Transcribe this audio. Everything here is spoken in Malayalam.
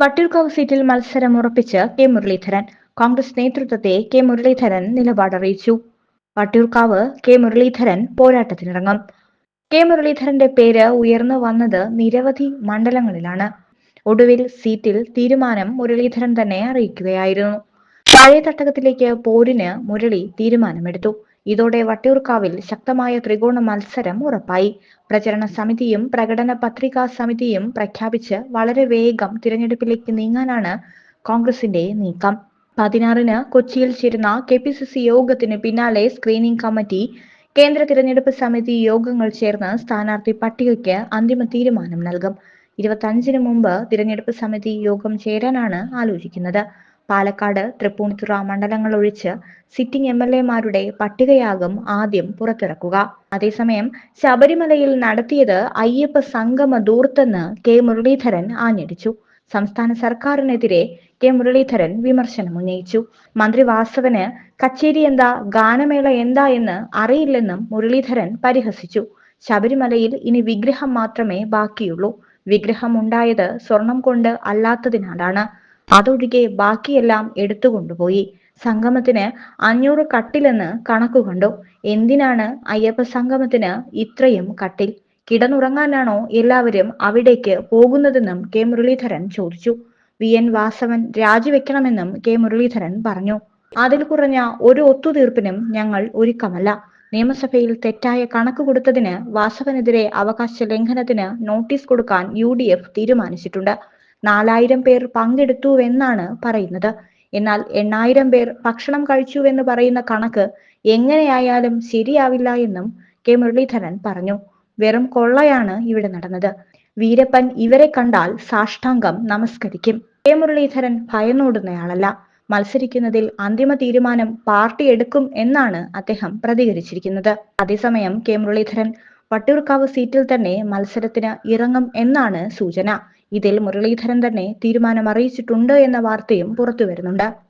വട്ടിയൂർക്കാവ് സീറ്റിൽ മത്സരം ഉറപ്പിച്ച് കെ മുരളീധരൻ. കോൺഗ്രസ് നേതൃത്വത്തെ കെ മുരളീധരൻ നിലപാടറിയിച്ചു വട്ടിയൂർക്കാവ് കെ മുരളീധരൻ പോരാട്ടത്തിനിറങ്ങും. കെ മുരളീധരന്റെ പേര് ഉയർന്നു വന്നത് നിരവധി മണ്ഡലങ്ങളിലാണ്. ഒടുവിൽ സീറ്റിൽ തീരുമാനം മുരളീധരൻ തന്നെ അറിയിക്കുകയായിരുന്നു. പഴയ തട്ടകത്തിലേക്ക് പോരിന് മുരളി തീരുമാനമെടുത്തു. ഇതോടെ വട്ടിയൂർക്കാവിൽ ശക്തമായ ത്രികോണ മത്സരം ഉറപ്പായി. പ്രചരണ സമിതിയും പ്രകടന പത്രികാ സമിതിയും പ്രഖ്യാപിച്ച് വളരെ വേഗം തിരഞ്ഞെടുപ്പിലേക്ക് നീങ്ങാനാണ് കോൺഗ്രസിന്റെ നീക്കം. പതിനാറിന് കൊച്ചിയിൽ ചേരുന്ന കെ പി സി സി യോഗത്തിന് പിന്നാലെ സ്ക്രീനിംഗ് കമ്മിറ്റി കേന്ദ്ര തിരഞ്ഞെടുപ്പ് സമിതി യോഗങ്ങൾ ചേർന്ന് സ്ഥാനാർത്ഥി പട്ടികയ്ക്ക് അന്തിമ തീരുമാനം നൽകും. ഇരുപത്തഞ്ചിന് മുമ്പ് തിരഞ്ഞെടുപ്പ് സമിതി യോഗം ചേരാനാണ് ആലോചിക്കുന്നത്. പാലക്കാട് തൃപ്പൂണിത്തുറ മണ്ഡലങ്ങൾ ഒഴിച്ച് സിറ്റിംഗ് എം എൽ എമാരുടെ പട്ടികയാകും ആദ്യം പുറത്തിറക്കുക. അതേസമയം ശബരിമലയിൽ നടത്തിയത് അയ്യപ്പ സംഗമ ദൂർത്തെന്ന് കെ മുരളീധരൻ ആഞ്ഞടിച്ചു. സംസ്ഥാന സർക്കാരിനെതിരെ കെ മുരളീധരൻ വിമർശനം ഉന്നയിച്ചു മന്ത്രി വാസവന് കച്ചേരി എന്താ ഗാനമേള എന്താ എന്ന് അറിയില്ലെന്നും മുരളീധരൻ പരിഹസിച്ചു. ശബരിമലയിൽ ഇനി വിഗ്രഹം മാത്രമേ ബാക്കിയുള്ളൂ. വിഗ്രഹം ഉണ്ടായത് സ്വർണം കൊണ്ട് അല്ലാത്തതിനാലാണ്. അതൊഴികെ ബാക്കിയെല്ലാം എടുത്തു കൊണ്ടുപോയി. സംഗമത്തിന് അഞ്ഞൂറ് കട്ടിലെന്ന് കണക്കു കണ്ടു. എന്തിനാണ് അയ്യപ്പ സംഗമത്തിന് ഇത്രയും കട്ടിൽ? കിടന്നുറങ്ങാനാണോ എല്ലാവരും അവിടേക്ക് പോകുന്നതെന്നും കെ. മുരളീധരൻ ചോദിച്ചു. വി. എൻ. വാസവൻ രാജിവെക്കണമെന്നും കെ. മുരളീധരൻ പറഞ്ഞു. അതിൽ കുറഞ്ഞ ഒരു ഒത്തുതീർപ്പിനും ഞങ്ങൾ ഒരുക്കമല്ല. നിയമസഭയിൽ തെറ്റായ കണക്ക് കൊടുത്തതിന് വാസവനെതിരെ അവകാശ ലംഘനത്തിന് നോട്ടീസ് കൊടുക്കാൻ യു തീരുമാനിച്ചിട്ടുണ്ട്. നാലായിരം പേർ പങ്കെടുത്തുവെന്നാണ് പറയുന്നത്. എന്നാൽ എണ്ണായിരം പേർ ഭക്ഷണം കഴിച്ചുവെന്ന് പറയുന്ന കണക്ക് എങ്ങനെയായാലും ശരിയാവില്ല എന്നും കെ. മുരളീധരൻ പറഞ്ഞു. വെറും കൊള്ളയാണ് ഇവിടെ നടന്നത്. വീരപ്പൻ ഇവരെ കണ്ടാൽ സാഷ്ടാംഗം നമസ്കരിക്കും. കെ. മുരളീധരൻ ഭയന്നോടുന്നയാളല്ല. മത്സരിക്കുന്നതിൽ അന്തിമ തീരുമാനം പാർട്ടി എടുക്കും എന്നാണ് അദ്ദേഹം പ്രതികരിച്ചിരിക്കുന്നത്. അതേസമയം കെ. മുരളീധരൻ വട്ടിയൂർക്കാവ് സീറ്റിൽ തന്നെ മത്സരത്തിന് ഇറങ്ങും എന്നാണ് സൂചന. ഇതിൽ മുരളീധരൻ തന്നെ തീരുമാനം അറിയിച്ചിട്ടുണ്ട് എന്ന വാർത്തയും പുറത്തുവരുന്നുണ്ട്.